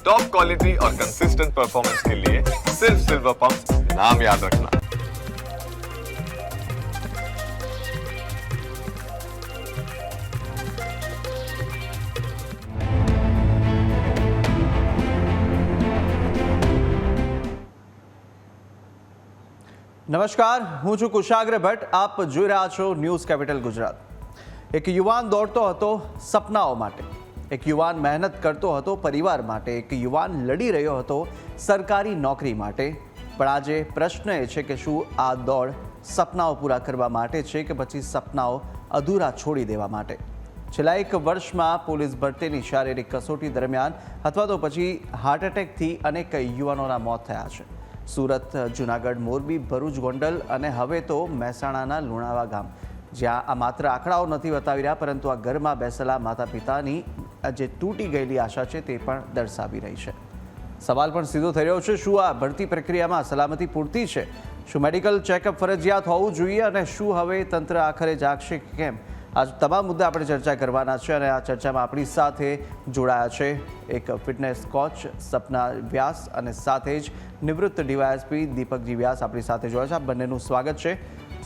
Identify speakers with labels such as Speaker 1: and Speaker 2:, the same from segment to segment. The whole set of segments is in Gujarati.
Speaker 1: टॉप क्वालिटी और कंसिस्टेंट परफॉर्मेंस के लिए सिर्फ सिल्वर पंप नाम याद रखना
Speaker 2: નમસ્કાર હું છું કુશાગ્ર ભટ્ટ આપ જોઈ રહ્યા છો ન્યૂઝ કેપિટલ ગુજરાત એક યુવાન દોડતો હતો સપનાઓ માટે એક યુવાન મહેનત કરતો હતો પરિવાર માટે, એક યુવાન લડી રહ્યો હતો સરકારી નોકરી માટે. પણ આજે પ્રશ્ન એ છે કે શું આ દોડ સપનાઓ પૂરા કરવા માટે છે કે પછી સપનાઓ અધૂરા છોડી દેવા માટે? છેલ્લા એક વર્ષમાં પોલીસ ભરતીની શારીરિક કસોટી દરમિયાન અથવા તો પછી હાર્ટ એટેકથી અનેક યુવાનોના મોત થયા છે. સુરત, જુનાગઢ, મોરબી, ભરૂચ, ગોંડલ અને હવે તો મહેસાણાના લુણાવા ગામ જ્યાં આ માત્ર આંકડાઓ નથી બતાવી રહ્યા, પરંતુ આ ઘરમાં બેસેલા માતા પિતાની જે તૂટી ગયેલી આશા છે તે પણ દર્શાવી રહી છે. સવાલ પણ સીધો થઈ રહ્યો છે, શું આ ભરતી પ્રક્રિયામાં સલામતી પૂરતી છે? શું મેડિકલ ચેકઅપ ફરજિયાત હોવું જોઈએ અને શું હવે તંત્ર આખરે જાગશે કે કેમ? આ તમામ મુદ્દા આપણે ચર્ચા કરવાના છે અને આ ચર્ચામાં આપણી સાથે જોડાયા છે એક ફિટનેસ કોચ સપના વ્યાસ અને સાથે જ નિવૃત્ત ડીવાયએસપી દીપકજી વ્યાસ આપણી સાથે જોડાયા છે. આ બંનેનું સ્વાગત છે.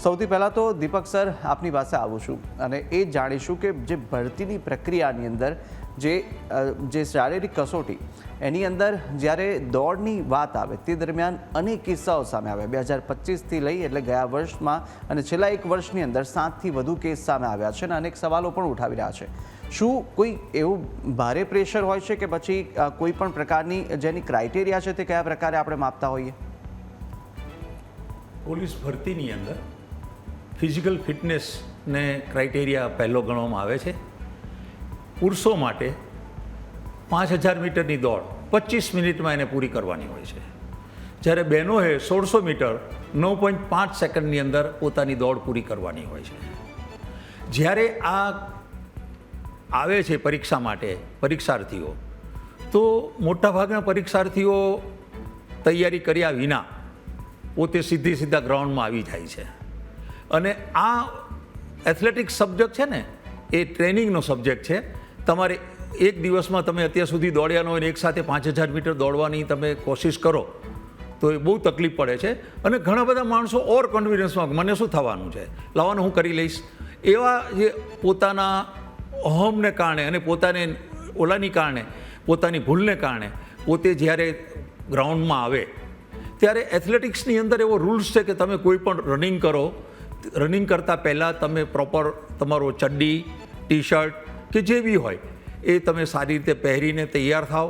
Speaker 2: સૌથી પહેલાં તો દીપક સર, આપની પાસે આવું છું અને એ જાણીશું કે જે ભરતીની પ્રક્રિયાની અંદર જે જે શારીરિક કસોટી, એની અંદર જ્યારે દોડની વાત આવે, તે દરમિયાન અનેક કિસ્સાઓ સામે આવ્યા બે હજાર પચીસથી લઈ એટલે ગયા વર્ષમાં અને છેલ્લા એક વર્ષની અંદર સાતથી વધુ કેસ સામે આવ્યા છે અને અનેક સવાલો પણ ઉઠાવી રહ્યા છે. શું કોઈ એવું ભારે પ્રેશર હોય છે કે પછી કોઈ પણ પ્રકારની જેની ક્રાઇટેરિયા છે તે કયા પ્રકારે આપણે માપતા હોઈએ?
Speaker 3: પોલીસ ભરતીની અંદર ફિઝિકલ ફિટનેસને ક્રાઇટેરિયા પહેલો ગણવામાં આવે છે. પુરુષો માટે પાંચ હજાર મીટરની દોડ પચીસ મિનિટમાં એને પૂરી કરવાની હોય છે. જ્યારે બહેનોએ સોળસો મીટર નવ પોઈન્ટ પાંચ સેકન્ડની અંદર પોતાની દોડ પૂરી કરવાની હોય છે. જ્યારે આ આવે છે પરીક્ષા માટે પરીક્ષાર્થીઓ, તો મોટાભાગના પરીક્ષાર્થીઓ તૈયારી કર્યા વિના પોતે સીધી સીધા ગ્રાઉન્ડમાં આવી જાય છે. અને આ એથ્લેટિક્સ સબ્જેક્ટ છે ને, એ ટ્રેનિંગનો સબ્જેક્ટ છે. તમારે એક દિવસમાં તમે અત્યાર સુધી દોડ્યા ન હોય ને એકસાથે પાંચ હજાર મીટર દોડવાની તમે કોશિશ કરો, તો એ બહુ તકલીફ પડે છે. અને ઘણા બધા માણસો ઓર કોન્ફિડન્સમાં મને શું થવાનું છે? લાવવાનું હું કરી લઈશ. એવા જે પોતાના અહમને કારણે અને પોતાને ઓલાની કારણે, પોતાની ભૂલને કારણે પોતે જ્યારે ગ્રાઉન્ડમાં આવે, ત્યારે એથ્લેટિક્સની અંદર એવો રૂલ્સ છે કે તમે કોઈ પણ રનિંગ કરો. રનિંગ કરતાં પહેલાં તમે પ્રોપર તમારો ચડ્ડી ટી શર્ટ કે જે બી હોય, એ તમે સારી રીતે પહેરીને તૈયાર થાઓ.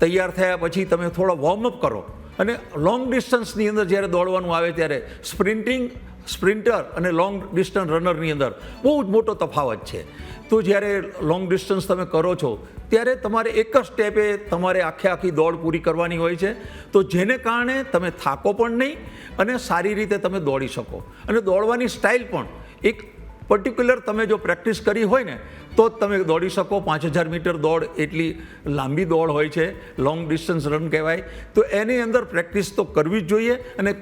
Speaker 3: તૈયાર થયા પછી તમે થોડા વોર્મઅપ કરો. અને લોંગ ડિસ્ટન્સની અંદર જ્યારે દોડવાનું આવે ત્યારે સ્પ્રિન્ટિંગ સ્પ્રિન્ટર અને લોંગ ડિસ્ટન્સ રનરની અંદર બહુ જ મોટો તફાવત છે. તો જ્યારે લોંગ ડિસ્ટન્સ તમે કરો છો, ત્યારે તમારે એક જ સ્ટેપે તમારે આખે આખી દોડ પૂરી કરવાની હોય છે. તો જેને કારણે તમે થાકો પણ નહીં અને સારી રીતે તમે દોડી શકો. અને દોડવાની સ્ટાઇલ પણ એક પર્ટિક્યુલર તમે જો પ્રેક્ટિસ કરી હોય ને, તો જ તમે દોડી શકો. પાંચ હજાર મીટર દોડ એટલી લાંબી દોડ હોય છે લોંગ ડિસ્ટન્સ રન કહેવાય. તો એની અંદર પ્રેક્ટિસ તો કરવી જ જોઈએ અને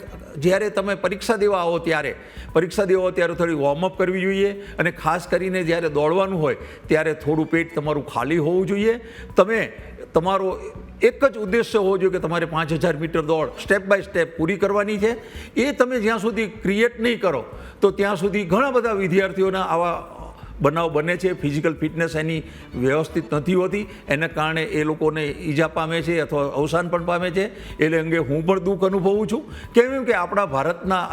Speaker 3: જ્યારે તમે પરીક્ષા દેવા આવો ત્યારે, પરીક્ષા દેવા આવો ત્યારે થોડી વોર્મઅપ કરવી જોઈએ અને ખાસ કરીને જ્યારે દોડવાનું હોય, ત્યારે થોડું પેટ તમારું ખાલી હોવું જોઈએ. તમે તમારો એક જ ઉદ્દેશ્ય હોવો જોઈએ કે તમારે પાંચ હજાર મીટર દોડ સ્ટેપ બાય સ્ટેપ પૂરી કરવાની છે. એ તમે જ્યાં સુધી ક્રિએટ નહીં કરો, તો ત્યાં સુધી ઘણા બધા વિદ્યાર્થીઓના આવા બનાવ બને છે. ફિઝિકલ ફિટનેસ એની વ્યવસ્થિત નથી હોતી. એના કારણે એ લોકોને ઈજા પામે છે અથવા અવસાન પણ પામે છે. એટલે અંગે હું પણ દુઃખ અનુભવું છું. કેમ કે આપણા ભારતના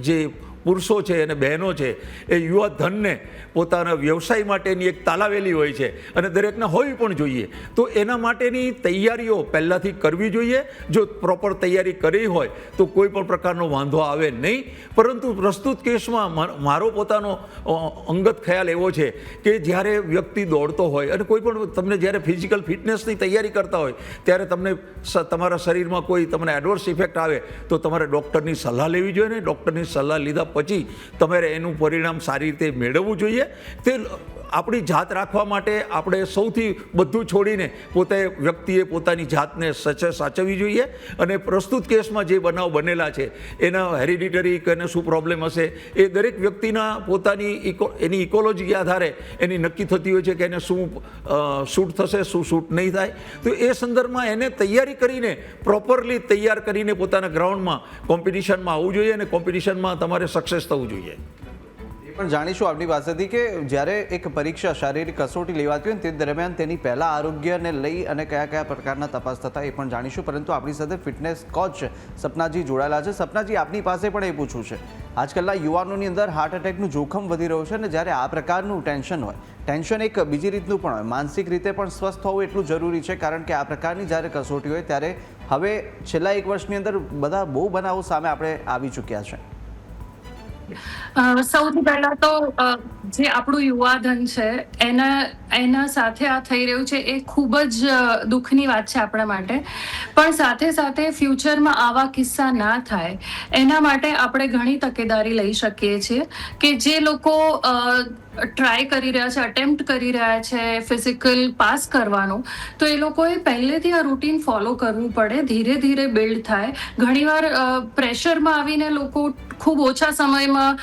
Speaker 3: જે પુરુષો છે અને બહેનો છે, એ યુવા ધનને પોતાના વ્યવસાય માટેની એક તાલાવેલી હોય છે અને દરેકને હોવી પણ જોઈએ. તો એના માટેની તૈયારીઓ પહેલાંથી કરવી જોઈએ. જો પ્રોપર તૈયારી કરી હોય, તો કોઈ પણ પ્રકારનો વાંધો આવે નહીં. પરંતુ પ્રસ્તુત કેસમાં મારો પોતાનો અંગત ખ્યાલ એવો છે કે જ્યારે વ્યક્તિ દોડતો હોય અને કોઈ પણ તમને જ્યારે ફિઝિકલ ફિટનેસની તૈયારી કરતા હોય, ત્યારે તમને તમારા શરીરમાં કોઈ તમને એડવર્સ ઇફેક્ટ આવે, તો તમારે ડૉક્ટરની સલાહ લેવી જોઈએ ને ડૉક્ટરની સલાહ લીધા પછી તમારે એનું પરિણામ સારી રીતે મેળવવું જોઈએ. તે આપણી જાત રાખવા માટે આપણે સૌથી બધું છોડીને પોતે વ્યક્તિએ પોતાની જાતને સચ સાચવવી જોઈએ અને પ્રસ્તુત કેસમાં જે બનાવ બનેલા છે, એના હેરિડિટરી કે શું પ્રોબ્લેમ હશે, એ દરેક વ્યક્તિના પોતાની ઇકો એની ઇકોલોજી આધારે એની નક્કી થતી હોય છે કે એને શું શૂટ થશે, શું શૂટ નહીં થાય. તો એ સંદર્ભમાં એને તૈયારી કરીને પ્રોપરલી તૈયાર કરીને પોતાના ગ્રાઉન્ડમાં કોમ્પિટિશનમાં આવવું જોઈએ અને કોમ્પિટિશનમાં તમારે સક્સેસ થવું જોઈએ.
Speaker 2: પણ જાણીશું આપની પાસેથી કે જ્યારે એક પરીક્ષા શારીરિક કસોટી લેવાતી હોય ને તે દરમિયાન તેની પહેલાં આરોગ્યને લઈ અને કયા કયા પ્રકારના તપાસ થતા એ પણ જાણીશું. પરંતુ આપણી સાથે ફિટનેસ કોચ સપનાજી જોડાયેલા છે. સપનાજી, આપની પાસે પણ એ પૂછવું છે. આજકાલના યુવાનોની અંદર હાર્ટ એટેકનું જોખમ વધી રહ્યું છે અને જ્યારે આ પ્રકારનું ટેન્શન હોય ટેન્શન એક બીજી રીતનું પણ હોય. માનસિક રીતે પણ સ્વસ્થ હોવું એટલું જરૂરી છે કારણ કે આ પ્રકારની જ્યારે કસોટી હોય ત્યારે હવે છેલ્લા એક વર્ષની અંદર બધા બહુ બનાવો સામે આપણે આવી ચૂક્યા છે.
Speaker 4: સૌથી પહેલા તો જે આપણું યુવાધન છે, એના એના સાથે આ થઈ રહ્યું છે, એ ખૂબ જ દુઃખની વાત છે આપણા માટે. પણ સાથે સાથે ફ્યુચરમાં આવા કિસ્સા ના થાય, એના માટે આપણે ઘણી તકેદારી લઈ શકીએ છીએ કે જે લોકો ટ્રાય કરી રહ્યા છે અટેમ્પ્ટ કરી રહ્યા છે ફિઝિકલ પાસ કરવાનું. તો એ લોકોએ પહેલેથી આ રૂટીન ફોલો કરવું પડે, ધીરે ધીરે બિલ્ડ થાય. ઘણીવાર પ્રેશરમાં આવીને લોકો ખૂબ ઓછા સમયમાં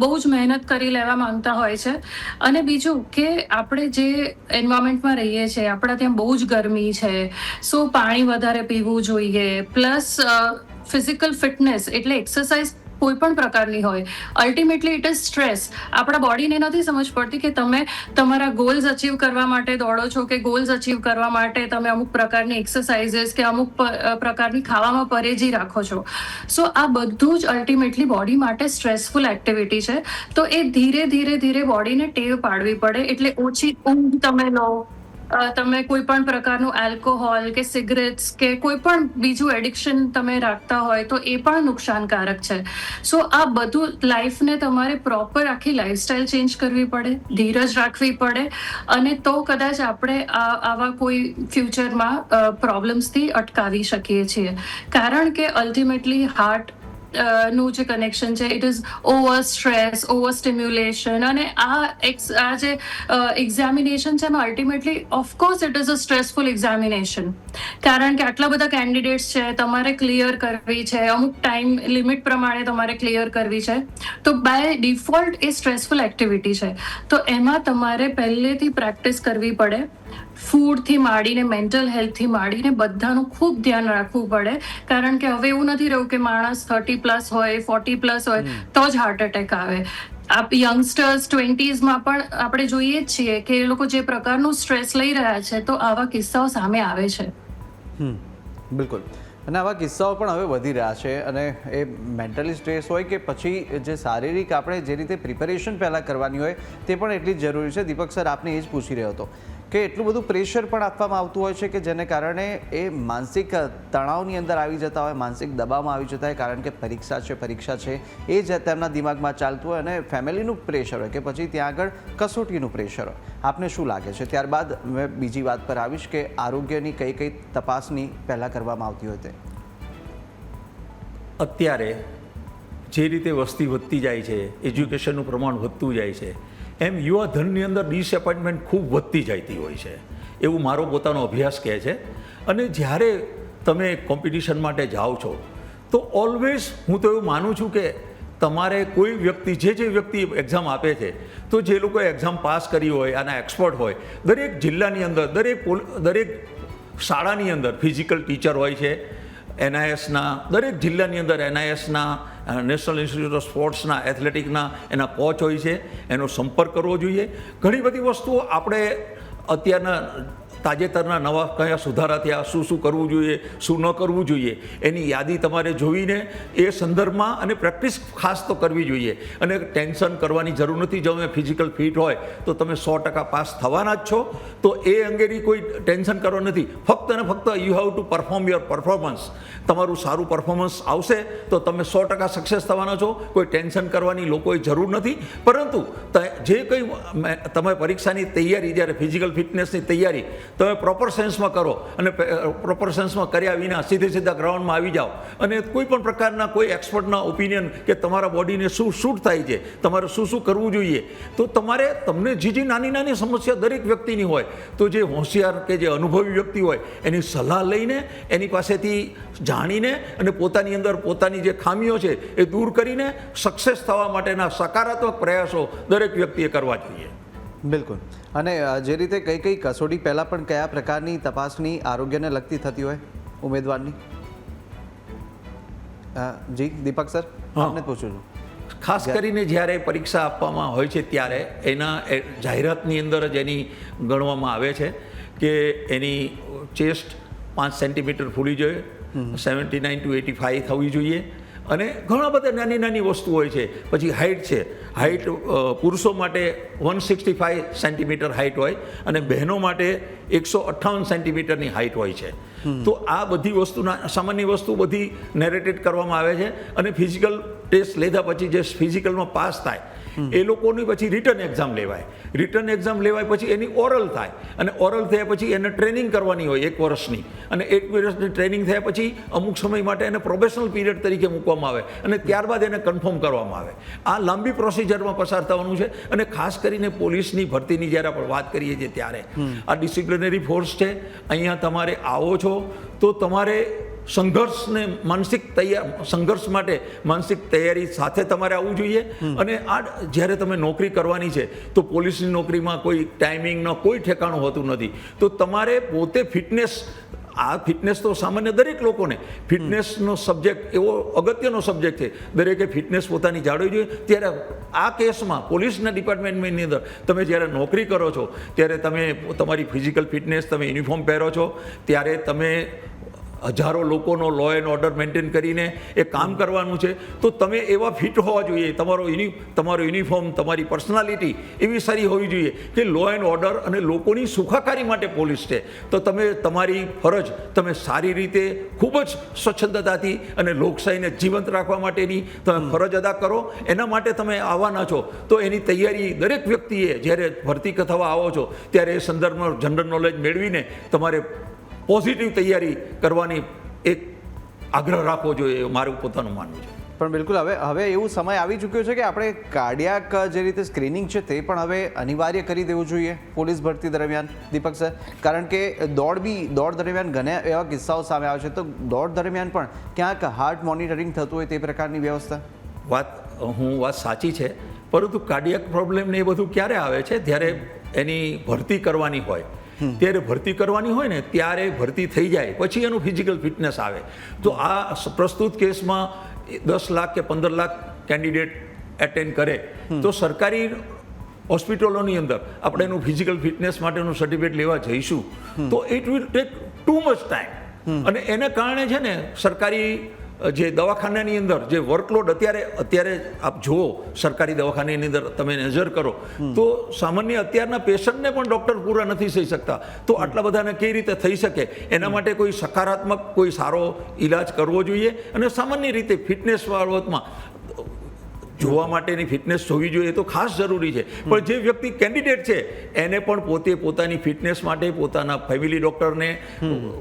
Speaker 4: બહુ જ મહેનત કરી લેવા માંગતા હોય છે. અને બીજું કે આપણે જે એન્વાયરમેન્ટમાં રહીએ છીએ, આપણા ત્યાં બહુ જ ગરમી છે સો પાણી વધારે પીવું જોઈએ પ્લસ ફિઝિકલ ફિટનેસ એટલે એક્સરસાઇઝ કોઈ પણ પ્રકારની હોય. અલ્ટિમેટલી ઇટ ઇઝ સ્ટ્રેસ આપણા બોડીને નથી સમજ પડતી કે તમે તમારા ગોલ્સ અચીવ કરવા માટે દોડો છો કે ગોલ્સ અચીવ કરવા માટે તમે અમુક પ્રકારની એક્સરસાઇઝીસ કે અમુક પ્રકારની ખાવામાં પરેજી રાખો છો. સો આ બધું જ અલ્ટિમેટલી બોડી માટે સ્ટ્રેસફુલ એક્ટિવિટી છે. તો એ ધીરે ધીરે ધીરે બોડીને ટેવ પાડવી પડે. એટલે ઓછી ઊંઘ તમે લો. તમે કોઈ પણ પ્રકારનું આલ્કોહોલ કે સિગરેટ્સ કે કોઈ પણ બીજું એડિક્શન તમે રાખતા હોય તો એ પણ નુકસાનકારક છે. સો આ બધું લાઈફને તમારે પ્રોપર આખી લાઈફસ્ટાઈલ ચેન્જ કરવી પડે, ધીરજ રાખવી પડે અને તો કદાચ આપણે આવા કોઈ ફ્યુચરમાં પ્રોબ્લેમ્સથી અટકાવી શકીએ છીએ. કારણ કે અલ્ટિમેટલી હાર્ટ નું જે કનેક્શન છે it is over stress over stimulation અને આ આ જે એક્ઝામિનેશન છે એમાં ultimately of course it is a stressful examination કારણ કે આટલા બધા કેન્ડિડેટ્સ છે તમારે ક્લિયર કરવી છે અમુક ટાઈમ લિમિટ પ્રમાણે તમારે ક્લિયર કરવી છે તો બાય ડિફોલ્ટ એ સ્ટ્રેસફુલ એક્ટિવિટી છે તો એમાં તમારે પહેલેથી પ્રેક્ટિસ કરવી પડે ફૂડથી માંડીને મેન્ટલ હેલ્થથી માંડીને બધાનું ખૂબ ધ્યાન રાખવું પડે. કારણ કે હવે એવું નથી રહ્યું કે માણસ થર્ટી પ્લસ હોય ફોર્ટી પ્લસ હોય તો જ હાર્ટ એટેક આવે. આપ યંગસ્ટર્સ ટ્વેન્ટીઝમાં પણ આપણે જોઈએ જ છીએ કે એ લોકો જે પ્રકારનું સ્ટ્રેસ લઈ રહ્યા છે તો આવા કિસ્સાઓ સામે આવે છે.
Speaker 2: બિલકુલ. અને આવા કિસ્સાઓ પણ હવે વધી રહ્યા છે અને એ મેન્ટલી સ્ટ્રેસ હોય કે પછી જે શારીરિક આપણે જે રીતે પ્રિપેરેશન પહેલાં કરવાની હોય તે પણ એટલી જ જરૂરી છે. દીપક સર આપને એ જ પૂછી રહ્યો હતો. કે એટલું બધું પ્રેશર પણ આપવામાં આવતું હોય છે કે જેને કારણે એ માનસિક તણાવની અંદર આવી જતા હોય, માનસિક દબાવમાં આવી જતા હોય, કારણ કે પરીક્ષા છે પરીક્ષા છે, એ જ તેમના દિમાગમાં ચાલતું હોય અને ફેમિલીનું પ્રેશર હોય કે પછી ત્યાં આગળ કસોટીનું પ્રેશર હોય. આપને શું લાગે છે? ત્યારબાદ મેં બીજી વાત પર આવીશ કે આરોગ્યની કઈ કઈ તપાસની પહેલાં કરવામાં આવતી હોય તે.
Speaker 3: અત્યારે જે રીતે વસ્તી વધતી જાય છે, એજ્યુકેશનનું પ્રમાણ વધતું જાય છે એમ યુવા ધનની અંદર ડિસએપોઇન્ટમેન્ટ ખૂબ વધતી જતી હોય છે. એવું મારો પોતાનો અભ્યાસ કહે છે. અને જ્યારે તમે કોમ્પિટિશન માટે જાઓ છો, તો ઓલવેઝ હું તો એવું માનું છું કે તમારે કોઈ વ્યક્તિ, જે જે વ્યક્તિ એક્ઝામ આપે છે, તો જે લોકોએ એક્ઝામ પાસ કરી હોય, આના એક્સપર્ટ હોય, દરેક જિલ્લાની અંદર, દરેક દરેક શાળાની અંદર ફિઝિકલ ટીચર હોય છે, એનઆઈએસના, દરેક જિલ્લાની અંદર એનઆઈએસના નેશનલ ઇન્સ્ટિટ્યૂટ ઓફ સ્પોર્ટ્સના એથ્લેટિકના એના કોચ હોય છે, એનો સંપર્ક કરવો જોઈએ. ઘણી બધી વસ્તુઓ આપણે અત્યારના તાજેતરના નવા કયા સુધારા થયા, શું શું કરવું જોઈએ, શું ન કરવું જોઈએ, એની યાદી તમારે જોઈને એ સંદર્ભમાં અને પ્રેક્ટિસ ખાસ તો કરવી જોઈએ. અને ટેન્શન કરવાની જરૂર નથી, જો તમે ફિઝિકલ ફિટ હોય, તો તમે સો ટકા પાસ થવાના જ છો. તો એ અંગેની કોઈ ટેન્શન કરવા નથી. ફક્ત અને ફક્ત you have to perform your performance તમારું સારું પરફોર્મન્સ આવશે, તો તમે સો ટકા સક્સેસ થવાના છો. કોઈ ટેન્શન કરવાની લોકોએ જરૂર નથી. પરંતુ જે કંઈ તમે પરીક્ષાની તૈયારી, જ્યારે ફિઝિકલ ફિટનેસની તૈયારી તમે પ્રોપર સેન્સમાં કરો. અને પ્રોપર સેન્સમાં કર્યા વિના સીધે સીધા ગ્રાઉન્ડમાં આવી જાઓ. અને કોઈ પણ પ્રકારના કોઈ એક્સપર્ટના ઓપિનિયન કે તમારા બોડીને શું શૂટ થાય છે, તમારે શું શું કરવું જોઈએ, તો તમારે તમને જે જે નાની નાની સમસ્યા દરેક વ્યક્તિની હોય, તો જે હોશિયાર કે જે અનુભવી વ્યક્તિ હોય, એની સલાહ લઈને એની પાસેથી જાણીને અને પોતાની અંદર પોતાની જે ખામીઓ છે એ દૂર કરીને સક્સેસ થવા માટેના સકારાત્મક પ્રયાસો દરેક વ્યક્તિએ કરવા જોઈએ.
Speaker 2: બિલકુલ. અને જે રીતે કઈ કઈ કસોટી પહેલાં પણ કયા પ્રકારની તપાસની આરોગ્યને લગતી થતી હોય ઉમેદવારની? જી દીપક સર
Speaker 3: હા.
Speaker 2: આપને પૂછું છું.
Speaker 3: ખાસ કરીને જ્યારે પરીક્ષા આપવામાં હોય છે ત્યારે એના એ જાહેરાતની અંદર જ એની ગણવામાં આવે છે કે એની ચેસ્ટ પાંચ સેન્ટીમીટર ફૂલી જોઈએ seventy nine to eighty five થવી જોઈએ અને ઘણા બધા નાની નાની વસ્તુ હોય છે. પછી હાઇટ છે. હાઇટ પુરુષો માટે one sixty five centimetre height હોય અને બહેનો માટે એકસો અઠ્ઠાવન સેન્ટીમીટરની હાઇટ હોય છે. તો આ બધી વસ્તુના સામાન્ય વસ્તુ બધી નેરેટેડ કરવામાં આવે છે અને ફિઝિકલ ટેસ્ટ લીધા પછી જે ફિઝિકલમાં પાસ થાય એ લોકોની પછી રિટર્ન એક્ઝામ લેવાય. રિટર્ન એક્ઝામ લેવાય પછી એની ઓરલ થાય. અને ઓરલ થયા પછી એને ટ્રેનિંગ કરવાની હોય એક વર્ષની. અને એક વર્ષની ટ્રેનિંગ થયા પછી અમુક સમય માટે એને પ્રોફેશનલ પીરિયડ તરીકે મૂકવામાં આવે. અને ત્યારબાદ એને કન્ફર્મ કરવામાં આવે. આ લાંબી પ્રોસિજરમાં પસાર થવાનું છે. અને ખાસ કરીને પોલીસની ભરતીની જ્યારે આપણે વાત કરીએ છીએ ત્યારે. આ ડિસિપ્લિનરી ફોર્સ છે. અહીંયા તમારે આવો છો. તો તમારે સંઘર્ષને માનસિક તૈયાર સંઘર્ષ માટે માનસિક તૈયારી સાથે તમારે આવવું જોઈએ. અને આ જ્યારે તમે નોકરી કરવાની છે તો પોલીસની નોકરીમાં કોઈ ટાઈમિંગનો કોઈ ઠેકાણું હોતું નથી. તો તમારે પોતે ફિટનેસ આ ફિટનેસ તો સામાન્ય દરેક લોકોને ફિટનેસનો સબ્જેક્ટ એવો અગત્યનો સબ્જેક્ટ છે. દરેકે ફિટનેસ પોતાની જાળવવી જોઈએ. ત્યારે આ કેસમાં પોલીસના ડિપાર્ટમેન્ટની અંદર તમે જ્યારે નોકરી કરો છો ત્યારે તમે તમારી ફિઝિકલ ફિટનેસ તમે યુનિફોર્મ પહેરો છો ત્યારે તમે હજારો લોકોનો લો એન્ડ ઓર્ડર મેન્ટેન કરીને એ કામ કરવાનું છે. તો તમે એવા ફિટ હોવા જોઈએ. તમારો યુનિ તમારો યુનિફોર્મ તમારી પર્સનાલિટી એવી સારી હોવી જોઈએ કે લો એન્ડ ઓર્ડર અને લોકોની સુખાકારી માટે પોલીસ છે. તો તમે તમારી ફરજ તમે સારી રીતે ખૂબ જ સ્વચ્છંદતાથી અને લોકશાહીને જીવંત રાખવા માટેની તમે ફરજ અદા કરો. એના માટે તમે આવવાના છો. તો એની તૈયારી દરેક વ્યક્તિએ જ્યારે ભરતી થવા આવો છો ત્યારે એ સંદર્ભમાં જનરલ નોલેજ મેળવીને તમારે પોઝિટિવ તૈયારી કરવાની એક આગ્રહ રાખવો જોઈએ મારું પોતાનું માનવું છે.
Speaker 2: પણ બિલકુલ હવે હવે એવું સમય આવી ચૂક્યો છે કે આપણે કાર્ડિયાક જે રીતે સ્ક્રીનિંગ છે તે પણ હવે અનિવાર્ય કરી દેવું જોઈએ પોલીસ ભરતી દરમિયાન દીપક સર. કારણ કે દોડ બી દોડ દરમિયાન ઘણા એવા કિસ્સાઓ સામે આવે છે. તો દોડ દરમિયાન પણ ક્યાંક હાર્ટ મોનિટરિંગ થતું હોય તે પ્રકારની વ્યવસ્થા?
Speaker 3: વાત હું વાત સાચી છે. પરંતુ કાર્ડિયક પ્રોબ્લેમ ને એ બધું ક્યારે આવે છે? જ્યારે એની ભરતી કરવાની હોય. ત્યારે ભરતી કરવાની હોય ને ત્યારે ભરતી થઈ જાય. પછી એનું ફિઝિકલ ફિટનેસ આવે. તો આ પ્રસ્તુત કેસમાં દસ લાખ કે પંદર લાખ કેન્ડિડેટ એટેન્ડ કરે. તો સરકારી હોસ્પિટલોની અંદર આપણે એનું ફિઝિકલ ફિટનેસ માટેનું સર્ટિફિકેટ લેવા જઈશું. તો it will take too much time અને એને કારણે છે ને સરકારી જે દવાખાનાની અંદર જે વર્કલોડ અત્યારે અત્યારે આપ જુઓ સરકારી દવાખાનાની અંદર તમે નજર કરો તો સામાન્ય અત્યારના પેશન્ટને પણ ડૉક્ટર પૂરા નથી થઈ શકતા. તો આટલા બધાને કઈ રીતે થઈ શકે? એના માટે કોઈ સકારાત્મક કોઈ સારો ઈલાજ કરવો જોઈએ અને સામાન્ય રીતે ફિટનેસ બાબતમાં જોવા માટેની ફિટનેસ હોવી જોઈએ એ તો ખાસ જરૂરી છે. પણ જે વ્યક્તિ કેન્ડિડેટ છે એને પણ પોતે પોતાની ફિટનેસ માટે પોતાના ફેમિલી ડૉક્ટરને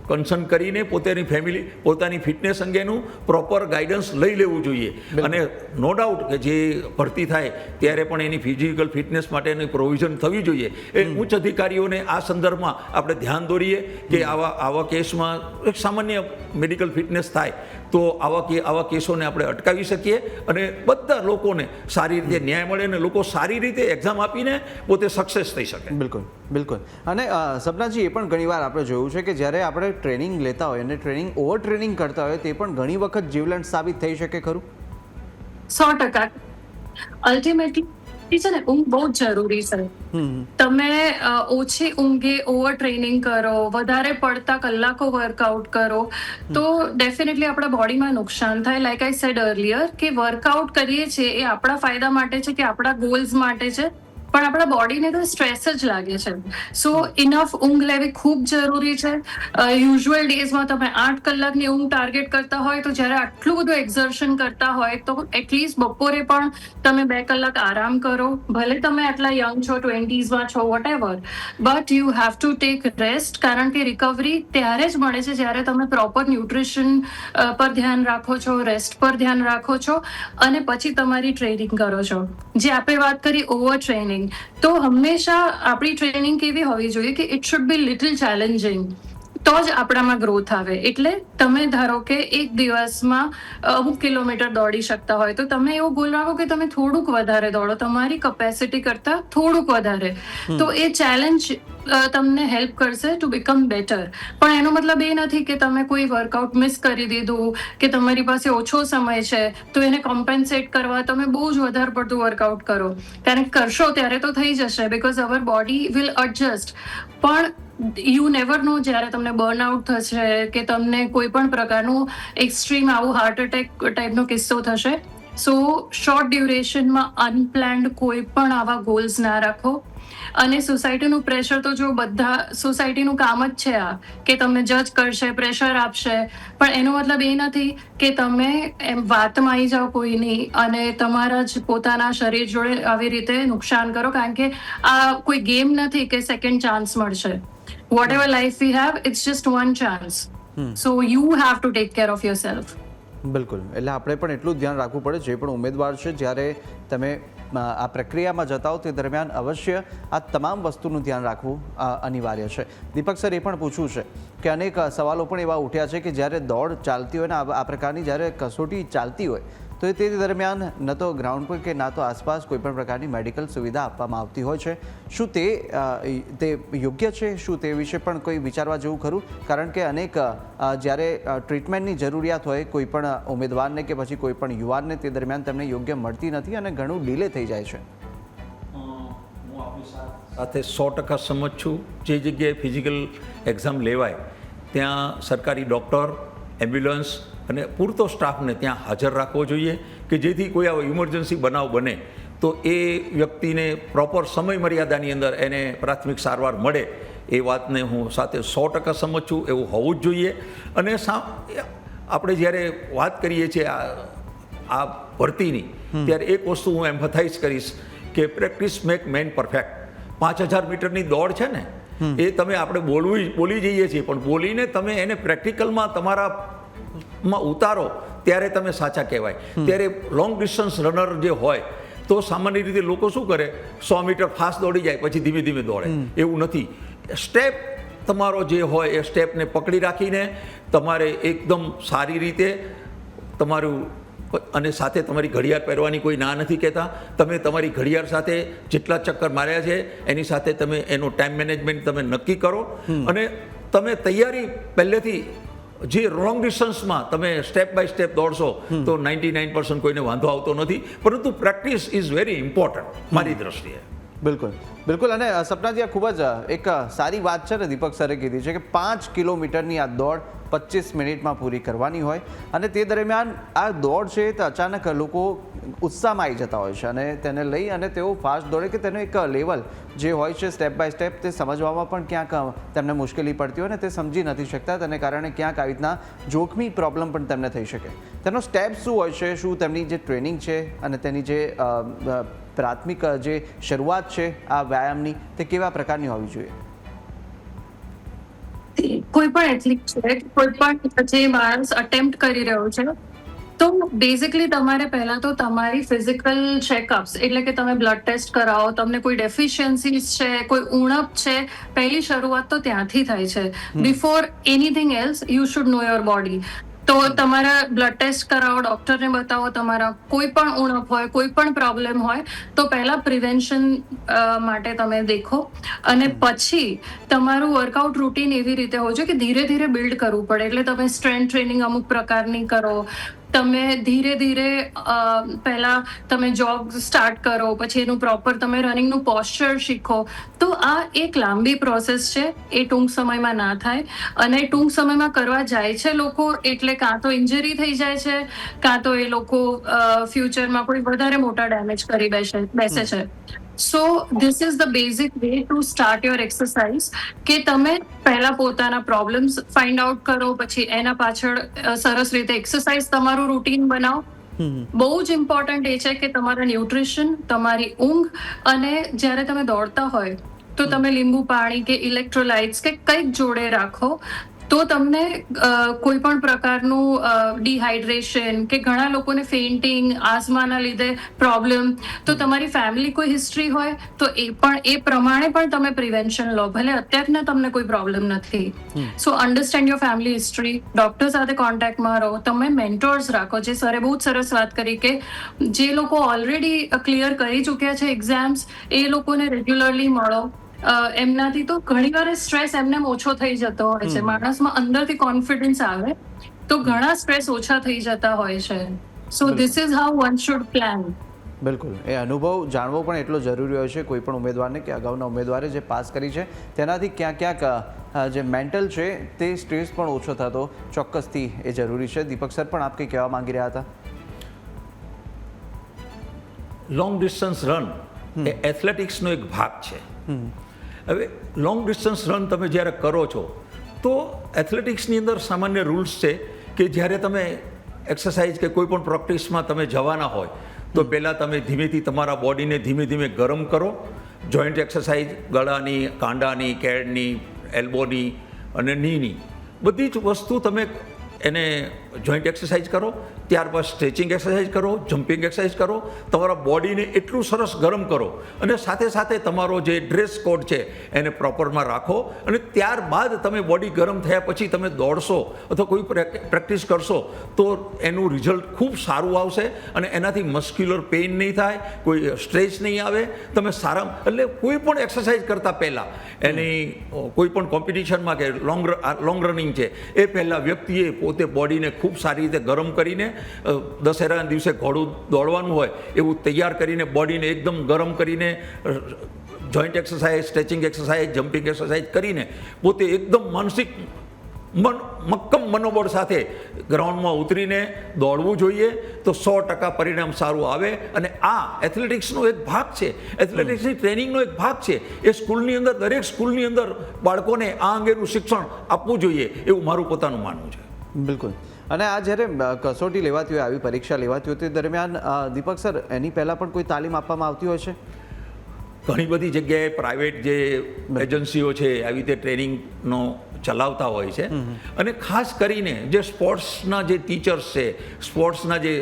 Speaker 3: કન્સર્ન કરીને પોતાની ફેમિલી પોતાની ફિટનેસ અંગેનું પ્રોપર ગાઈડન્સ લઈ લેવું જોઈએ. અને નો ડાઉટ કે જે ભરતી થાય ત્યારે પણ એની ફિઝિકલ ફિટનેસ માટેની પ્રોવિઝન થવી જોઈએ. એ ઉચ્ચ અધિકારીઓને આ સંદર્ભમાં આપણે ધ્યાન દોરીએ કે આવા આવા કેસમાં એક સામાન્ય મેડિકલ ફિટનેસ થાય. તો આવા કે આવા કેસોને આપણે અટકાવી શકીએ અને બધા લોકોને સારી રીતે ન્યાય મળે અને લોકો સારી રીતે એક્ઝામ આપીને પોતે સક્સેસ થઈ શકે.
Speaker 2: બિલકુલ બિલકુલ. અને સપનાજી એ પણ ઘણીવાર આપણે જોયું છે કે જ્યારે આપણે ટ્રેનિંગ લેતા હોય અને ટ્રેનિંગ ઓવર ટ્રેનિંગ કરતા હોય તે પણ ઘણી વખત જીવલેણ સાબિત થઈ શકે ખરું?
Speaker 4: સો ટકા. અલ્ટિમેટલી છે ને ઊંઘ બહુ જ જરૂરી છે. તમે ઓછી ઊંઘે ઓવર ટ્રેનિંગ કરો વધારે પડતા કલાકો વર્કઆઉટ કરો તો ડેફિનેટલી આપણા બોડીમાં નુકસાન થાય. લાઈક આઈ સેડ અર્લિયર કે વર્કઆઉટ કરીએ છીએ એ આપણા ફાયદા માટે છે કે આપણા ગોલ્સ માટે છે? પણ પણ આપણા બોડીને તો સ્ટ્રેસ જ લાગે છે. સો ઇનફ ઊંઘ લેવી ખૂબ જરૂરી છે. યુઝ્યુઅલ ડેઝમાં તમે આઠ કલાકની ઊંઘ ટાર્ગેટ કરતા હોય તો જ્યારે આટલું બધું એક્ઝર્શન કરતા હોય તો એટલીસ્ટ બપોરે પણ તમે બે કલાક આરામ કરો. ભલે તમે આટલા યંગ છો ટ્વેન્ટીઝમાં છો whatever but you have to take rest કારણ કે રિકવરી ત્યારે જ મળે છે જ્યારે તમે પ્રોપર ન્યુટ્રિશન પર ધ્યાન રાખો છો રેસ્ટ પર ધ્યાન રાખો છો અને પછી તમારી ટ્રેનિંગ કરો છો. જે આપણે વાત કરી ઓવર ટ્રેનિંગ તો હંમેશા આપણી ટ્રેનિંગ કેવી હોવી જોઈએ કે it should be little challenging તો જ આપણામાં ગ્રોથ આવે. એટલે તમે ધારો કે એક દિવસમાં અમુક કિલોમીટર દોડી શકતા હોય તો તમે એવો ગોલ રાખો કે તમે થોડુંક વધારે દોડો. તમારી કપેસિટી કરતા થોડુંક વધારે. તો એ ચેલેન્જ તમને હેલ્પ કરશે ટુ બીકમ બેટર પણ એનો મતલબ એ નથી કે તમે કોઈ વર્કઆઉટ મિસ કરી દીધું, કે તમારી પાસે ઓછો સમય છે, તો એને કોમ્પેન્સેટ કરવા તમે બહુ જ વધારે પડતું વર્કઆઉટ કરો. કારણ કે કરશો ત્યારે તો થઈ જશે because our body will adjust પણ યુ નેવર નો જ્યારે તમને બર્નઆઉટ થશે, કે તમને કોઈ પણ પ્રકારનું એક્સ્ટ્રીમ આવું હાર્ટ એટેક ટાઈપનો કિસ્સો થશે સો શોર્ટ ડ્યુરેશનમાં અનપ્લાન્ડ કોઈ પણ આવા ગોલ્સ ના રાખો. અને સોસાયટીનું પ્રેશર તો જો બધા સોસાયટીનું કામ જ છે આ કે તમને જજ કરશે પ્રેશર આપશે. પણ એનો મતલબ એ નથી કે તમે એમ વાતમાં આવી જાઓ કોઈની અને તમારા જ પોતાના શરીર જોડે આવી રીતે નુકસાન કરો કારણ કે આ કોઈ ગેમ નથી કે સેકન્ડ ચાન્સ મળશે. Whatever life we have it's just one chance so you have to take care of yourself
Speaker 2: બિલકુલ. એટલે આપણે પણ એટલું ધ્યાન રાખવું પડે જે પણ ઉમેદવાર છે, જ્યારે તમે આ પ્રક્રિયામાં જતા હો તે દરમિયાન અવશ્ય આ તમામ વસ્તુનું ધ્યાન રાખવું અનિવાર્ય છે. દીપક સર, એ પણ પૂછવું છે કે અનેક સવાલો પણ એવા ઉઠ્યા છે કે જ્યારે દોડ ચાલતી હોય ને આ પ્રકારની જ્યારે કસોટી ચાલતી હોય તો તે દરમિયાન ન તો ગ્રાઉન્ડ પર કે ના તો આસપાસ કોઈપણ પ્રકારની મેડિકલ સુવિધા આપવામાં આવતી હોય છે. શું તે તે યોગ્ય છે? શું તે વિશે પણ કોઈ વિચારવા જેવું ખરું? કારણ કે અનેક જ્યારે ટ્રીટમેન્ટની જરૂરિયાત હોય કોઈપણ ઉમેદવારને કે પછી કોઈપણ યુવાનને તે દરમિયાન તેમને યોગ્ય મળતી નથી અને ઘણું ડીલે થઈ જાય છે.
Speaker 3: સાથે સો ટકા સમજ છું. જે જગ્યાએ ફિઝિકલ એક્ઝામ લેવાય ત્યાં સરકારી ડૉક્ટર એમ્બ્યુલન્સ અને પૂરતો સ્ટાફને ત્યાં હાજર રાખવો જોઈએ કે જેથી કોઈ આવો ઇમરજન્સી બનાવ બને તો એ વ્યક્તિને પ્રોપર સમય મર્યાદાની અંદર એને પ્રાથમિક સારવાર મળે એ વાતને હું સાથે સો ટકા સમજ છું એવું હોવું જ જોઈએ. અને સા આપણે જ્યારે વાત કરીએ છીએ આ આ ભરતીની ત્યારે એક વસ્તુ હું એમ્ફથાઇઝ કરીશ કે પ્રેક્ટિસ મેક મેન પરફેક્ટ. પાંચ હજાર મીટરની દોડ છે ને એ તમે આપણે બોલવું બોલી જઈએ છીએ પણ બોલીને તમે એને પ્રેક્ટિકલમાં તમારા માં ઉતારો ત્યારે તમે સાચા કહેવાય. ત્યારે લોંગ ડિસ્ટન્સ રનર જે હોય તો સામાન્ય રીતે લોકો શું કરે સો મીટર ફાસ્ટ દોડી જાય પછી ધીમે ધીમે દોડે. એવું નથી. સ્ટેપ તમારો જે હોય એ સ્ટેપને પકડી રાખીને તમારે એકદમ સારી રીતે તમારું અને સાથે તમારી ઘડિયાળ પહેરવાની કોઈ ના નથી કહેતા. તમે તમારી ઘડિયાળ સાથે જેટલા ચક્કર માર્યા છે એની સાથે તમે એનું ટાઈમ મેનેજમેન્ટ તમે નક્કી કરો. અને તમે તૈયારી પહેલેથી જે રોંગ ડિસ્ટન્સમાં તમે સ્ટેપ બાય સ્ટેપ દોડશો તો નાઇન્ટી નાઇન પર્સન્ટ કોઈને વાંધો આવતો નથી. પરંતુ પ્રેક્ટિસ ઇઝ વેરી ઇમ્પોર્ટન્ટ મારી દ્રષ્ટિએ.
Speaker 2: બિલકુલ. બિલકુલ. અને સપનાજી આ ખૂબ જ એક સારી વાત છે ને દીપક સરે કીધી છે કે પાંચ કિલોમીટરની આ દોડ પચીસ મિનિટમાં પૂરી કરવાની હોય અને તે દરમિયાન આ દોડ છે તે અચાનક લોકો ઉત્સાહમાં આવી જતા હોય છે અને તેને લઈ અને તેઓ ફાસ્ટ દોડે કે તેનું એક લેવલ જે હોય છે સ્ટેપ બાય સ્ટેપ તે સમજવામાં પણ ક્યાંક તેમને મુશ્કેલી પડતી હોય ને તે સમજી નથી શકતા તેને કારણે ક્યાંક આવી રીતના જોખમી પ્રોબ્લેમ પણ તેમને થઈ શકે. તેનો સ્ટેપ શું હોય છે, શું તેમની જે ટ્રેનિંગ છે અને તેની જે પ્રાથમિક જે શરૂઆત છે આ વ્યાયામની તે કેવા પ્રકારની હોવી જોઈએ?
Speaker 4: કોઈ પણ એથ્લીટ છે કોઈ પણ જે માણસ અટેમ્પ્ટ કરી રહ્યો છે તો બેઝિકલી તમારે પહેલા તો તમારી ફિઝિકલ ચેકઅપ્સ એટલે કે તમે બ્લડ ટેસ્ટ કરાવો તમને કોઈ ડેફિશિયન્સીસ છે કોઈ ઉણપ છે પહેલી શરૂઆત તો ત્યાંથી થાય છે. Before anything else you should know your body તો તમારા બ્લડ ટેસ્ટ કરાવો ડોક્ટરને બતાવો તમારા. કોઈ પણ ઉણપ હોય કોઈ પણ પ્રોબ્લેમ હોય તો પહેલા પ્રિવેન્શન માટે તમે દેખો. અને પછી તમારું વર્કઆઉટ રૂટીન એવી રીતે હોવું જોઈએ કે ધીરે ધીરે બિલ્ડ કરવું પડે. એટલે તમે સ્ટ્રેન્થ ટ્રેનિંગ અમુક પ્રકારની કરો તમે ધીરે ધીરે પહેલા તમે જોગ સ્ટાર્ટ કરો, પછી એનું પ્રોપર તમે રનિંગનું પોસ્ચર શીખો. તો આ એક લાંબી પ્રોસેસ છે, એ ટૂંક સમયમાં ના થાય. અને ટૂંક સમયમાં કરવા જાય છે લોકો, એટલે કાં તો ઇન્જરી થઈ જાય છે, કાં તો એ લોકો ફ્યુચરમાં કોઈ વધારે મોટા ડેમેજ કરી બેસે બેસે છે. So this is the basic way to start your exercise કે તમે પહેલા પોતાના પ્રોબ્લેમ્સ ફાઇન્ડ આઉટ કરો પછી એના પાછળ સરસ રીતે એક્સરસાઇઝ તમારું રૂટીન બનાવો. બહુ જ ઇમ્પોર્ટન્ટ એ છે કે તમારા ન્યુટ્રિશન તમારી ઊંઘ અને જ્યારે તમે દોડતા હોય તો તમે લીંબુ પાણી કે ઇલેક્ટ્રોલાઇટ્સ કે કંઈક જોડે રાખો તો તમને કોઈ પણ પ્રકારનું ડિહાઇડ્રેશન કે ઘણા લોકોને ફેઇન્ટિંગ આસમાના લીધે પ્રોબ્લેમ તો તમારી ફેમિલી કોઈ હિસ્ટ્રી હોય તો એ પણ એ પ્રમાણે પણ તમે પ્રિવેન્શન લો ભલે અત્યારના તમને કોઈ પ્રોબ્લેમ નથી. So understand your family history doctor સાથે કોન્ટેક્ટમાં રહો તમે મેન્ટોર્સ રાખો જે સરે બહુ જ સરસ વાત કરી કે જે લોકો ઓલરેડી ક્લિયર કરી ચૂક્યા છે એક્ઝામ્સ એ લોકોને રેગ્યુલરલી મળો. એમનાથી તો ઘણીવાર સ્ટ્રેસ એમને ઓછો થઈ જતો હોય છે. માણસમાં અંદરથી કોન્ફિડન્સ આવે તો ઘણા સ્ટ્રેસ ઓછા થઈ જતા હોય છે. So this is how one should plan
Speaker 2: બિલકુલ. એ અનુભવ જાણવો પણ એટલો જરૂરી હોય છે કોઈ પણ ઉમેદવારને કે અગાઉના ઉમેદવારે જે પાસ કરી છે. તેનાથી ક્યાં ક્યાંક જે મેન્ટલ છે તે સ્ટ્રેસ પણ ઓછો થતો ચોક્કસથી એ જરૂરી છે. દીપક સર પણ આપ કંઈ કહેવા માંગી રહ્યા હતા?
Speaker 3: લોંગ ડિસ્ટન્સ રન એ એથ્લેટિક્સનો એક ભાગ છે. હવે લોંગ ડિસ્ટન્સ રન તમે જ્યારે કરો છો તો એથ્લેટિક્સની અંદર સામાન્ય રૂલ્સ છે કે જ્યારે તમે એક્સરસાઇઝ કે કોઈ પણ પ્રેક્ટિસમાં તમે જવાના હોય તો પહેલાં તમે ધીમેથી તમારા બોડીને ધીમે ધીમે ગરમ કરો. જોઈન્ટ એક્સરસાઇઝ ગળાની કાંડાની કેડની એલ્બોની અને નીની બધી જ વસ્તુ તમે એને જોઈન્ટ એક્સરસાઇઝ કરો ત્યારબાદ સ્ટ્રેચિંગ એક્સરસાઇઝ કરો, જમ્પિંગ એક્સરસાઇઝ કરો, તમારા બોડીને એટલું સરસ ગરમ કરો અને સાથે સાથે તમારો જે ડ્રેસ કોડ છે એને પ્રોપરમાં રાખો અને ત્યારબાદ તમે બોડી ગરમ થયા પછી તમે દોડશો અથવા કોઈ પ્રેક્ટિસ કરશો તો એનું રિઝલ્ટ ખૂબ સારું આવશે અને એનાથી મસ્ક્યુલર પેઇન નહીં થાય, કોઈ સ્ટ્રેચ નહીં આવે, તમે સારા, એટલે કોઈ પણ એક્સરસાઇઝ કરતાં પહેલાં એની, કોઈ પણ કોમ્પિટિશનમાં કે લોંગ લોંગ રનિંગ છે, એ પહેલાં વ્યક્તિએ પોતે બોડીને ખૂબ સારી રીતે ગરમ કરીને દશેરાના દિવસે ઘોડું દોડવાનું હોય એવું તૈયાર કરીને બોડીને એકદમ ગરમ કરીને joint exercise, stretching exercise, jumping exercise કરીને પોતે એકદમ માનસિક મન, મક્કમ મનોબળ સાથે ગ્રાઉન્ડમાં ઉતરીને દોડવું જોઈએ તો સો ટકા પરિણામ સારું આવે અને આ એથ્લેટિક્સનો એક ભાગ છે. એથ્લેટિક્સની ટ્રેનિંગનો એક ભાગ છે. એ સ્કૂલની અંદર, દરેક સ્કૂલની અંદર બાળકોને આ અંગેનું શિક્ષણ આપવું જોઈએ એવું મારું પોતાનું માનવું છે.
Speaker 2: બિલકુલ. અને આ જ્યારે કસોટી લેવાતી હોય આવી પરીક્ષા લેવાતી હોય તે દરમિયાન દીપક સર એની પહેલાં પણ કોઈ તાલીમ આપવામાં આવતી હોય છે?
Speaker 3: ઘણી બધી જગ્યાએ પ્રાઇવેટ જે એજન્સીઓ છે આવી રીતે ટ્રેનિંગનો ચલાવતા હોય છે. અને ખાસ કરીને જે સ્પોર્ટ્સના જે ટીચર્સ છે સ્પોર્ટ્સના જે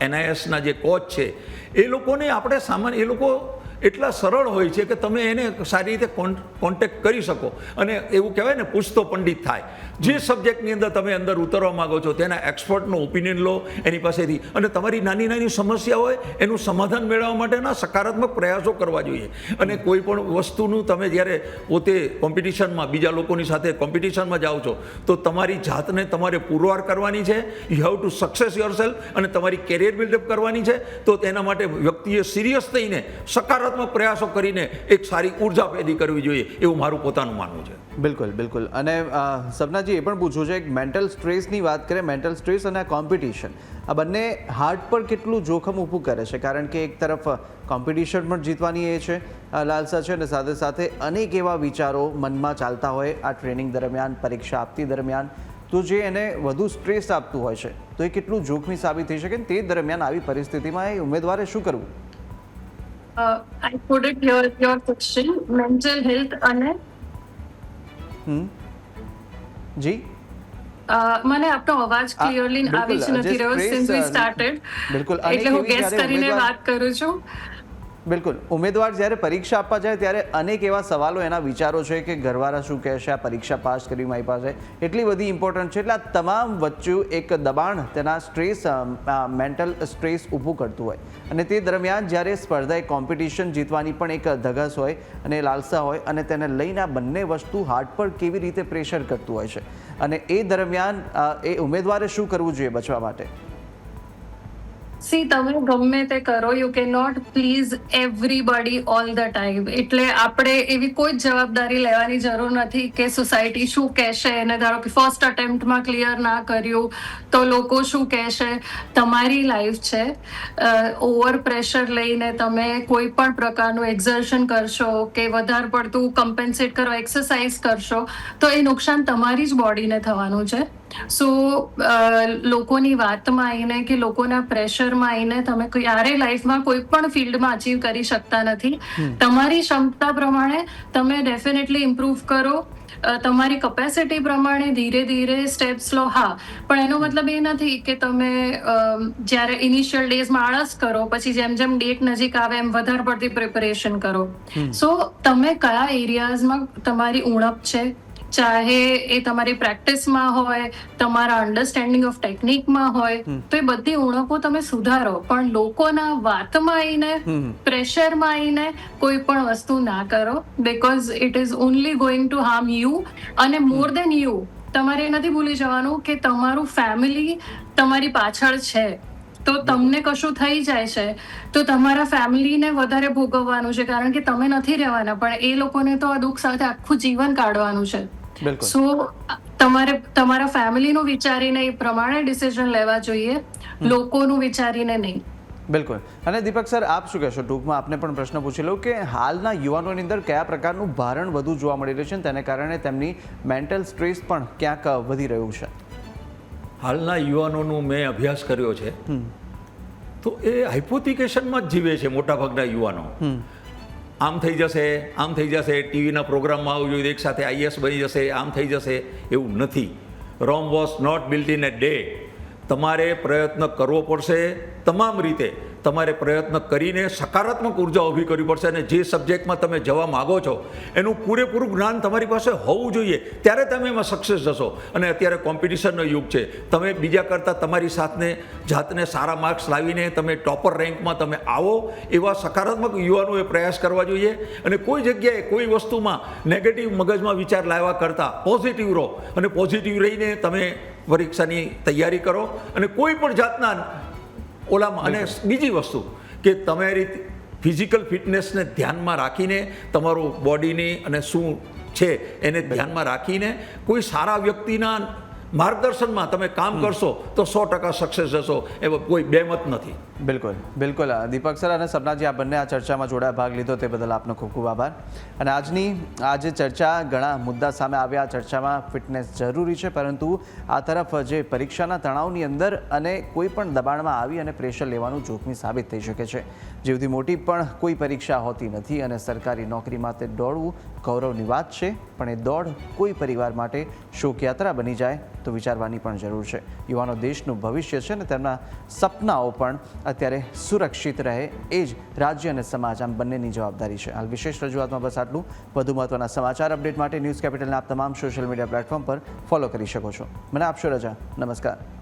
Speaker 3: એનઆઈએસના જે કોચ છે એ લોકોને આપણે સામાન્ય એ લોકો એટલા સરળ હોય છે કે તમે એને સારી રીતે કોન્ટેક્ટ કરી શકો. અને એવું કહેવાય ને પૂછતો પંડિત થાય. જે સબ્જેક્ટની અંદર તમે અંદર ઉતરવા માંગો છો, તેના એક્સપર્ટનો ઓપિનિયન લો, એની પાસેથી. અને તમારી નાની નાની સમસ્યા હોય, એનું સમાધાન મેળવવા માટેના સકારાત્મક પ્રયાસો કરવા જોઈએ. અને કોઈ પણ વસ્તુનું તમે જ્યારે પોતે કોમ્પિટિશનમાં બીજા લોકોની સાથે કોમ્પિટિશનમાં જાઓ છો, તો તમારી જાતને તમારે પુરવાર કરવાની છે. You have to success yourself અને તમારી કેરિયર બિલ્ડઅપ કરવાની છે. તો તેના માટે વ્યક્તિએ સિરિયસ થઈને સકારાત્મક પ્રયાસો કરીને એક સારી ઊર્જા પેદી કરવી જોઈએ એવું મારું પોતાનું માનવું છે.
Speaker 2: બિલકુલ બિલકુલ. અને સપનાજી, એ પણ પૂછવું છે એક મેન્ટલ સ્ટ્રેસની વાત કરીએ મેન્ટલ સ્ટ્રેસ અને કોમ્પિટિશન આ બંને હાર્ટ પર કેટલું જોખમ ઊભું કરે છે? કારણ કે એક તરફ કોમ્પિટિશન પણ જીતવાની એ છે લાલસા છે અને સાથે સાથે અનેક એવા વિચારો મનમાં ચાલતા હોય આ ટ્રેનિંગ દરમિયાન, પરીક્ષા આપતી દરમિયાન. તો જે એને વધુ સ્ટ્રેસ આપતું હોય છે, તો એ કેટલું જોખમી સાબિત થઈ શકે ને તે દરમિયાન આવી પરિસ્થિતિમાં એ ઉમેદવારે શું કરવું?
Speaker 4: I put it your your question mental health અને
Speaker 2: હમ. જી?
Speaker 4: અ, મને આપનો અવાજ ક્લિયરલી આવી જ નથી રહ્યો સિન્સ વી સ્ટાર્ટેડ
Speaker 2: બિલકુલ,
Speaker 4: એટલે હું ગેસ કરીને વાત કરું છું.
Speaker 2: બિલકુલ. ઉમેદવાર જ્યારે પરીક્ષા આપવા જાય ત્યારે અનેક એવા સવાલો એના વિચારો છે કે ઘરવાળા શું કહેશે આ પરીક્ષા પાસ કરી મારી પાસે એટલી બધી ઇમ્પોર્ટન્ટ છે એટલે આ તમામ વચ્ચે એક દબાણ, તેના સ્ટ્રેસ મેન્ટલ સ્ટ્રેસ ઊભું કરતું હોય. અને તે દરમિયાન જ્યારે સ્પર્ધા એક કોમ્પિટિશન જીતવાની પણ એક ધગસ હોય અને લાલસા હોય અને તેને લઈને આ બંને વસ્તુ હાર્ટ પર કેવી રીતે પ્રેશર કરતું હોય છે. અને એ દરમિયાન એ ઉમેદવારે શું કરવું જોઈએ બચવા માટે?
Speaker 4: સી તમે ગમે તે કરો યુ કે not please everybody all the time એટલે આપણે એવી કોઈ જ જવાબદારી લેવાની જરૂર નથી કે સોસાયટી શું કહેશે અને ધારો કે ફર્સ્ટ અટેમ્પ્ટમાં ક્લિયર ના કર્યું, તો લોકો શું કહેશે? તમારી લાઈફ છે ઓવર પ્રેશર લઈને તમે કોઈ પણ પ્રકારનું એક્ઝર્શન કરશો, કે વધારે પડતું કમ્પેન્સેટ કરો એક્સરસાઇઝ કરશો, તો એ નુકસાન તમારી જ બોડીને થવાનું છે. સો લોકોની વાતમાં આવીને કે લોકોના પ્રેશરમાં આવીને તમે ક્યારે લાઈફમાં કોઈ પણ ફિલ્ડમાં અચીવ કરી શકતા નથી. તમારી ક્ષમતા પ્રમાણે તમે ડેફિનેટલી ઇમ્પ્રૂવ કરો. તમારી કપેસિટી પ્રમાણે ધીરે ધીરે સ્ટેપ્સ લો. હા પણ એનો મતલબ એ નથી કે તમે જ્યારે ઇનિશિયલ ડેઝમાં આળસ કરો પછી જેમ જેમ ડેટ નજીક આવે એમ વધારે પડતી પ્રિપરેશન કરો. સો તમે કયા એરિયાઝમાં તમારી ઉણપ છે? ચાહે એ તમારી પ્રેક્ટિસમાં હોય તમારા અન્ડરસ્ટેન્ડિંગ ઓફ ટેકનિકમાં હોય તો એ બધી ઉણપો તમે સુધારો. પણ લોકોના વાતમાં આવીને પ્રેશરમાં આવીને કોઈ પણ વસ્તુ ના કરો because it is only going to harm you અને મોર દેન યુ તમારે એ નથી ભૂલી જવાનું કે તમારું ફેમિલી તમારી પાછળ છે. તો તમને કશું થઈ જાય છે. તો તમારા ફેમિલીને વધારે ભોગવવાનું છે કારણ કે તમે નથી રહેવાના. પણ એ લોકોને તો આ દુઃખ સાથે આખું જીવન કાઢવાનું છે. સો તમારે તમારા ફેમિલીનું વિચારીને એ પ્રમાણે ડિસિઝન લેવા જોઈએ. લોકોનું વિચારીને નહીં.
Speaker 2: બિલકુલ. અને દીપક સર આપ શું કહેશો? ટૂંકમાં આપને પણ પ્રશ્ન પૂછી લઉં કે હાલના યુવાનોની અંદર કયા પ્રકારનું ભારણ વધુ જોવા મળી રહ્યું છે અને તેને કારણે તેમની મેન્ટલ સ્ટ્રેસ પણ ક્યાંક વધી રહ્યું છે?
Speaker 3: હાલના યુવાનોનું મેં અભ્યાસ કર્યો છે. તો એ હાઇપોથિકેશનમાં જ જીવે છે મોટાભાગના યુવાનો. આમ થઈ જશે, આમ થઈ જશે, ટીવીના પ્રોગ્રામમાં આવું જોઈએ, એક સાથે આઈએસ બની જશે, આમ થઈ જશે, એવું નથી. Rome was not built in a day તમારે પ્રયત્ન કરવો પડશે તમામ રીતે. તમારે પ્રયત્ન કરીને સકારાત્મક ઊર્જા ઊભી કરવી પડશે અને જે સબ્જેક્ટમાં તમે જવા માગો છો, એનું પૂરેપૂરું જ્ઞાન તમારી પાસે હોવું જોઈએ, ત્યારે તમે એમાં સક્સેસ જશો. અને અત્યારે કોમ્પિટિશનનો યુગ છે. તમે બીજા કરતાં તમારી સાથને, જાતને સારા માર્ક્સ લાવીને તમે ટોપર રેન્કમાં તમે આવો, એવા સકારાત્મક યુવાનોએ પ્રયાસ કરવા જોઈએ. અને કોઈ જગ્યાએ, કોઈ વસ્તુમાં નેગેટિવ મગજમાં વિચાર લાવવા કરતાં પોઝિટિવ રહો. અને પોઝિટિવ રહીને તમે પરીક્ષાની તૈયારી કરો. અને કોઈ પણ જાતના ઓલામાં. અને બીજી વસ્તુ કે તમારી ફિઝિકલ ફિટનેસને ધ્યાનમાં રાખીને તમારું બોડીની અને શું છે એને ધ્યાનમાં રાખીને કોઈ સારા વ્યક્તિના માર્ગદર્શનમાં તમે કામ કરશો તો સો ટકા સક્સેસ જશો એવો કોઈ બેમત નથી.
Speaker 2: બિલકુલ બિલકુલ. દીપક સર અને સપનાજી આ બંને આ ચર્ચામાં જોડાયા ભાગ લીધો તે બદલ આપનો ખૂબ ખૂબ આભાર. અને આજની આ જે ચર્ચા ઘણા મુદ્દા સામે આવ્યા આ ચર્ચામાં ફિટનેસ જરૂરી છે પરંતુ આ તરફ જે પરીક્ષાના તણાવની અંદર અને કોઈ પણ દબાણમાં આવી અને પ્રેશર લેવાનું જોખમી સાબિત થઈ શકે છે. જેવથી મોટી પણ કોઈ પરીક્ષા હોતી નથી અને સરકારી નોકરી માટે દોડવું ગૌરવની વાત છે પણ એ દોડ કોઈ પરિવાર માટે શોકયાત્રા બની જાય તો વિચારવાની પણ જરૂર છે. યુવાનો દેશનું ભવિષ્ય છે અને તેમના સપનાઓ પણ અત્યારે સુરક્ષિત રહે એ જ રાજ્ય અને સમાજ આમ બંનેની જવાબદારી છે. હાલ વિશેષ રજૂઆતમાં બસ આટલું. વધુ મહત્વના સમાચાર અપડેટ માટે ન્યૂઝ કેપિટલના આપ તમામ સોશિયલ મીડિયા પ્લેટફોર્મ પર ફોલો કરી શકો છો. મને આપશો રજા. નમસ્કાર.